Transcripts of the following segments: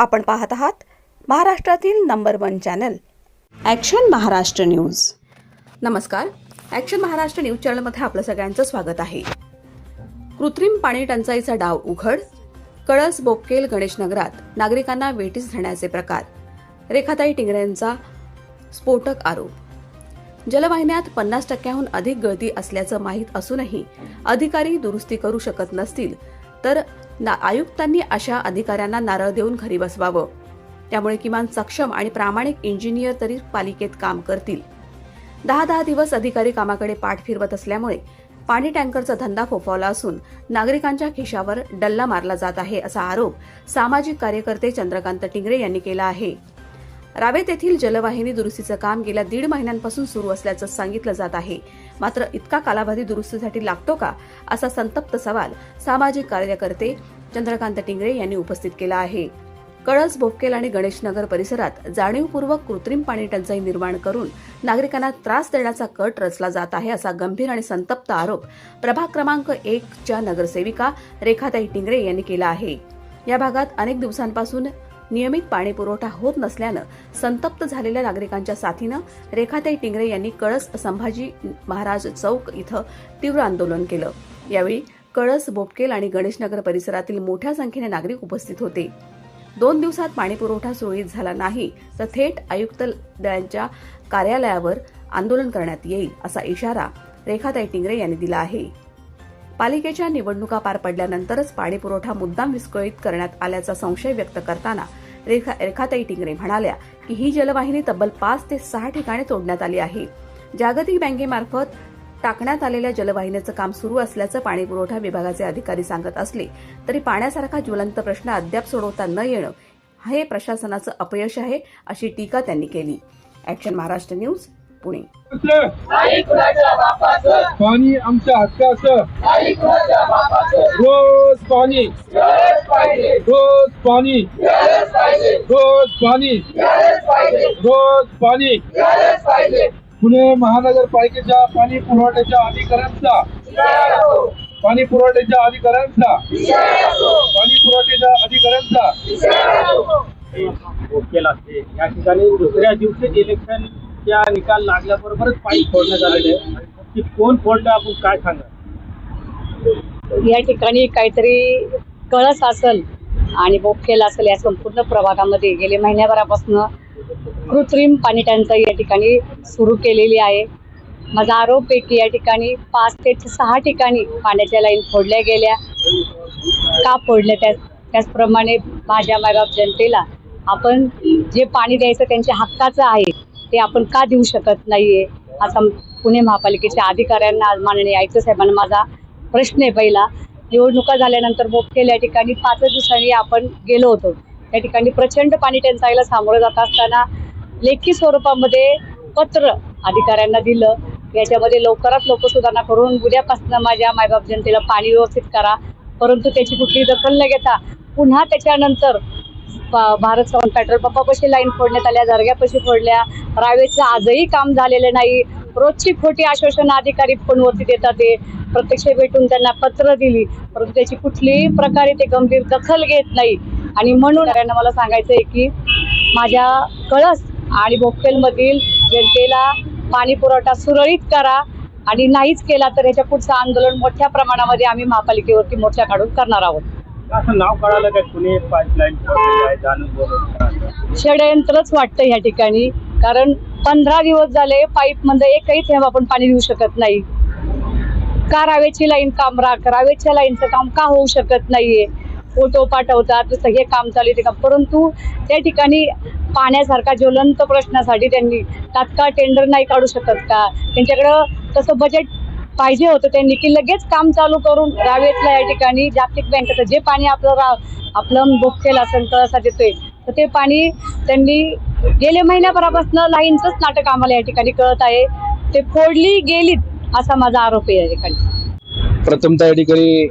आपण पाहत आहात महाराष्ट्रातील number one channel. Action Maharashtra news. नमस्कार. ॲक्शन महाराष्ट्र न्यूज चॅनलमध्ये आपलं सगळ्यांचं स्वागत आहे. कृत्रिम पाणी टंचाईचा डाव उघड कळस बोपकेल गणेशनगरात नागरिकांना वेटीस धरण्याचे प्रकार रेखाताई टिंगऱ्यांचा स्फोटक आरोप. जलवाहिन्यात पन्नास टक्क्याहून अधिक गळती असल्याचं माहीत असूनही अधिकारी दुरुस्ती करू शकत नसतील तर ना आयुक्तांनी अशा अधिकाऱ्यांना नारळ देऊन घरी बसवावं. त्यामुळे किमान सक्षम आणि प्रामाणिक इंजिनियर तरी पालिकेत काम करतील. दहा दहा दिवस अधिकारी कामाकडे पाठ फिरवत असल्यामुळे पाणी टँकरचा धंदा फोफावला असून नागरिकांच्या खिशावर डल्ला मारला जात आहे असा आरोप सामाजिक कार्यकर्ते चंद्रकांत टिंगरे यांनी केला आहे. रावेत येथील जलवाहिनी दुरुस्तीचं काम गेल्या दीड महिन्यांपासून सुरू असल्याचं सांगितलं जात आहे. मात्र इतका कालावधी दुरुस्तीसाठी लागतो का असा संतप्त सवाल सामाजिक कार्यकर्ते चंद्रकांत टिंगरे यांनी उपस्थित केला आहे. कळस बोपकेल आणि गणेशनगर परिसरात जाणीवपूर्वक कृत्रिम पाणी टंचाई निर्माण करून नागरिकांना त्रास देण्याचा कट रचला जात आहे असा गंभीर आणि संतप्त आरोप प्रभाग क्रमांक एकच्या नगरसेविका रेखाताई टिंगरे यांनी केला आहे. या भागात अनेक दिवसांपासून नियमित पाणी पुरवठा होत नसल्यानं संतप्त झालेल्या नागरिकांच्या साथीनं रेखाताई टिंगरे यांनी कळस संभाजी महाराज चौक इथं तीव्र आंदोलन केलं. यावेळी कळस बोपकेल आणि गणेशनगर परिसरातील मोठ्या संख्येने नागरिक उपस्थित होते. दोन दिवसात पाणीपुरवठा सुरळीत झाला नाही तर थेट आयुक्तालयांच्या कार्यालयावर आंदोलन करण्यात येईल असा इशारा रेखाताई टिंगरे यांनी दिला आहे. पालिकेच्या निवडणुका पार पडल्यानंतरच पाणी पुरवठा मुद्दाम विस्कळीत करण्यात आल्याचा संशय व्यक्त करताना रेखा रेखाताई टिंगरे म्हणाल्या की ही जलवाहिनी तब्बल पाच ते सहा ठिकाणी तोडण्यात आली आहे. जागतिक बँकेमार्फत टाकण्यात आलेल्या जलवाहिनीचं काम सुरू असल्याचं पाणी पुरवठा विभागाचे अधिकारी सांगत असले तरी पाण्यासारखा ज्वलंत प्रश्न अद्याप सोडवता न येणं हे प्रशासनाचं अपयश आहे अशी टीका त्यांनी केली. ॲक्शन महाराष्ट्र न्यूज पुणे पाणी आमच्या हक्काचं. रोज पाणी. रोज पाणी. रोज पाणी. रोज पाणी. पुणे महानगरपालिकेच्या पाणी पुरवठ्याच्या अधिकाऱ्यांचा. पाणी पुरवठ्याच्या अधिकाऱ्यांचा. पाणी पुरवठ्याच्या अधिकाऱ्यांचा. या ठिकाणी दुसऱ्या दिवशी त्या निकाल लागल्याबरोबरच पाईप फोडण्यात आलेले आहे की कोण फोडलं आपण काय सांगा या ठिकाणी काहीतरी कळस असेल आणि बोखेल असेल या संपूर्ण प्रभागामध्ये गेले महिन्याभरापासून कृत्रिम पाणी टंचाई या ठिकाणी सुरू केलेली आहे. माझा आरोप आहे की या ठिकाणी पाच ते सहा ठिकाणी पाण्याच्या लाईन फोडल्या गेल्या. का फोडल्या? त्या त्याचप्रमाणे माझ्या मायबाप जनतेला आपण जे पाणी द्यायचं त्यांच्या हक्काचं आहे ते आपण का देऊ शकत नाहीये? असा पुणे महापालिकेच्या अधिकाऱ्यांना आज माननीय आयुक्त साहेबांना माझा प्रश्न आहे पहिला. निवडणुका झाल्यानंतर बोपकेल या ठिकाणी पाच दिवसांनी आपण गेलो होतो. त्या ठिकाणी प्रचंड पाणी टंचाईला सामोरं जात असताना लेखी स्वरूपामध्ये पत्र अधिकाऱ्यांना दिलं. याच्यामध्ये लवकरात लवकर सुधारणा करून उद्यापासून माझ्या मायबाप जनतेला पाणी व्यवस्थित करा. परंतु त्याची कुठली दखल न घेता पुन्हा त्याच्यानंतर भारत सावंत पेट्रोल पंपापाशी लाईन फोडण्यात आल्या दर्ग्यापाशी फोडल्या. रावेचं आजही काम झालेलं नाही. रोजची खोटी आश्वासनं अधिकारी फोनवरती देतात ते. प्रत्यक्ष भेटून त्यांना पत्र दिली परंतु त्याची कुठलीही प्रकारे ते गंभीर दखल घेत नाही. आणि म्हणून त्यांना मला सांगायचं आहे की माझ्या कळस आणि बोक्केलमधील जनतेला पाणी पुरवठा सुरळीत करा आणि नाहीच केला तर याच्या पुढचं आंदोलन मोठ्या प्रमाणामध्ये आम्ही महापालिकेवरती मोर्चा काढून करणार आहोत. असं नाव कळालं काय कुणी पाईपलाईन फोडलेली आहे जाणून बोलून? षडयंत्रच वाटतं या ठिकाणी. कारण पंधरा दिवस झाले पाईपमध्ये एकही थेंब आपण पाणी देऊ शकत नाही. का रावेची लाईन काम राख रावेच्या लाईनचं काम का होऊ शकत नाहीये? फोटो पाठवतात नुसतं हे काम चालू आहे ते काम. परंतु त्या ठिकाणी पाण्यासारखा ज्वलंत प्रश्नासाठी त्यांनी तात्काळ टेंडर नाही काढू शकत का? त्यांच्याकडं तसं बजेट पाहिजे होतं त्यांनी की लगेच काम चालू करून रावेतला या ठिकाणी जागतिक बँकेचं जे पाणी आपलं रा आपलं केलं असेल कळसा देतोय तर ते पाणी त्यांनी गेल्या महिन्याभरापासून लाईनचंच नाटक आम्हाला या ठिकाणी कळत आहे. ते फोडली गेलीत असा माझा आरोप आहे या ठिकाणी. प्रथमतः या ठिकाणी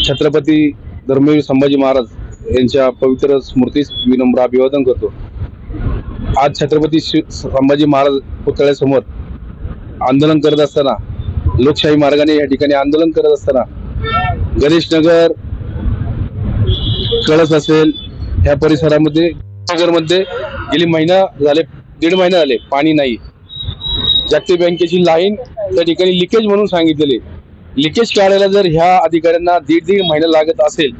छत्रपती धर्मवीर संभाजी महाराज यांच्या पवित्र स्मृतीस विनम्र अभिवादन करतो. आज छत्रपती संभाजी महाराज पुतळ्यासमोर आंदोलन करत असताना लोकशाही मार्गाने या ठिकाणी आंदोलन करत असताना गणेश नगर कळस असेल ह्या परिसरामध्ये नगरमध्ये गेली महिना झाले दीड महिना झाले पाणी नाही. जागतिक बँकेची लाईन त्या ठिकाणी लिकेज म्हणून सांगितलेले लिकेज काढायला जर ह्या अधिकाऱ्यांना दीड दीड महिना लागत असेल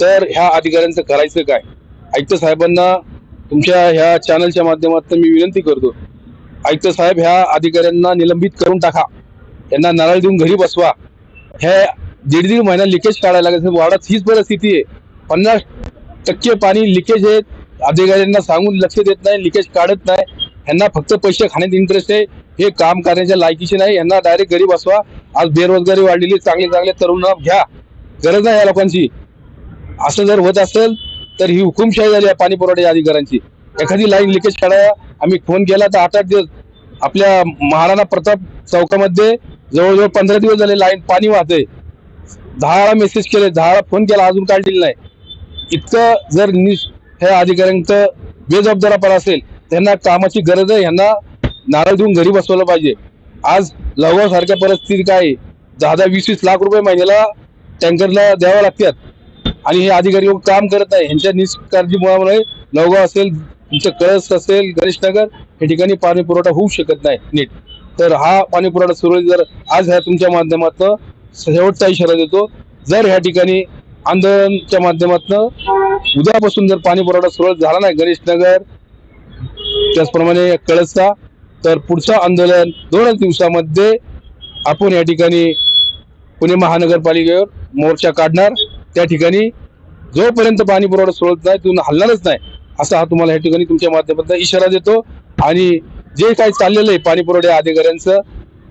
तर ह्या अधिकाऱ्यांचं करायचं काय? आयुक्त साहेबांना तुमच्या ह्या चॅनलच्या माध्यमातून मी विनंती करतो आयुक्त साहेब ह्या अधिकाऱ्यांना निलंबित करून टाका. त्यांना नारळ देऊन घरी बसवा. ह्या दीड दीड महिना लिकेज काढायला लागेल. वाढत हीच परिस्थिती आहे. पन्नास टक्के पाणी लिकेज आहे. अधिकाऱ्यांना सांगून लक्ष देत नाही लिकेज काढत नाही. ह्यांना फक्त पैसे खाण्यात इंटरेस्ट आहे. हे काम करण्याच्या लायकीचे नाही. यांना डायरेक्ट घरी बसवा. आज बेरोजगारी वाढलेली. चांगले चांगले तरुण घ्या. गरज नाही या लोकांची. असं जर होत असेल तर ही हुकुमशाही झाली आहे पाणी पुरवठ्याच्या अधिकाऱ्यांची. एखादी लाईन लिकेज काढाया आम्ही फोन केला तर आठ आठ दिवस आपल्या महाराणा प्रताप चौकामध्ये जवळजवळ पंधरा दिवस झाले लाईन पाणी वाहते दहा वेळा मेसेज केले दहा वेळा फोन केला अजून काढलेलं नाही. इतकं जर निस ह्या अधिकाऱ्यांचं बेजबाबदारापणा असेल त्यांना कामाची गरज आहे यांना नारळ देऊन घरी बसवलं पाहिजे. आज लवगाव सारख्या परिस्थिती काय? आहे? दहा दहा वीस वीस लाख रुपये महिन्याला टँकरला द्यावं लागतात. आणि हे अधिकारी लोक काम करत नाही. यांच्या निष्काळजीमुळे लवगाव असेल तुमचं कळस असेल गणेशनगर या ठिकाणी पाणी पुरवठा होऊ शकत नाही नीट. तर हा पाणी पुरवठा सुरळीत जर आज ह्या तुमच्या माध्यमातून शेवटचा इशारा देतो जर ह्या ठिकाणी आंदोलनच्या माध्यमातून उद्यापासून जर पाणी पुरवठा सुरळीत झाला नाही गणेशनगर त्याचप्रमाणे कळसचा तर पुढचं आंदोलन दोनच दिवसामध्ये आपण या ठिकाणी पुणे महानगरपालिकेवर मोर्चा काढणार. त्या ठिकाणी जोपर्यंत पाणी पुरवठा सुरळीत नाही तिथून हलणारच नाही. असा हा तुम्हाला या ठिकाणी तुमच्या माध्यमातून इशारा देतो. आणि जे काही चाललेलं आहे पाणी पुरवठा अधिकाऱ्यांचं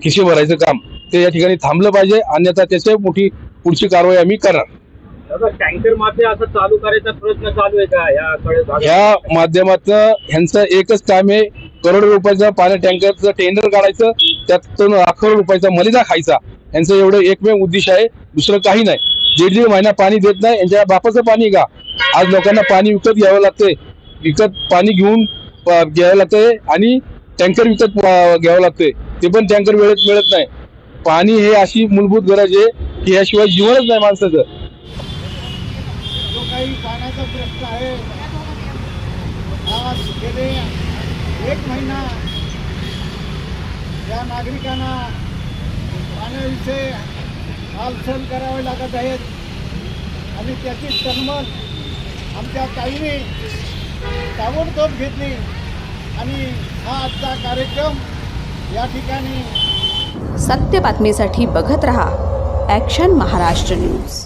खिशी भरायचं काम ते या ठिकाणी थांबलं पाहिजे. अन्यथा त्याची मोठी पुढची कारवाई आम्ही करणार. दादा टँकर माफिया असं चालू करायचा प्रयत्न चालू आहे का? या माध्यमातून ह्यांचं एकच काम आहे करोड रुपयाचं पाणी टँकरचं टेंडर काढायचं त्यातून लाखो रुपयाचा मलिदा खायचा. यांचं एवढं एकमेव उद्देश आहे दुसरं काही नाही. दीड दीड महिना पाणी देत नाही यांच्या बापाचं पाणी का आज लोकांना पाणी विकत घ्यावं लागतंय. विकत पाणी घेऊन घ्यावं लागतंय आणि टँकर विकत घ्यावं लागतंय. ते पण टँकर वेळेत मिळत नाही. पाणी हे अशी मूलभूत गरज आहे की याशिवाय जीवनच नाही माणसाचं. जो काही पाण्याचा प्रश्न आहे आज गेले एक महिना या नागरिकांना पाण्याविषयी हालचाल करावे लागत आहेत. आणि त्याची तन्मन आमच्या ताईने ताबडतोब घेतली. आणि हा आजचा कार्यक्रम या ठिकाणी सत्य बातमीसाठी बघत रहा. Action Maharashtra news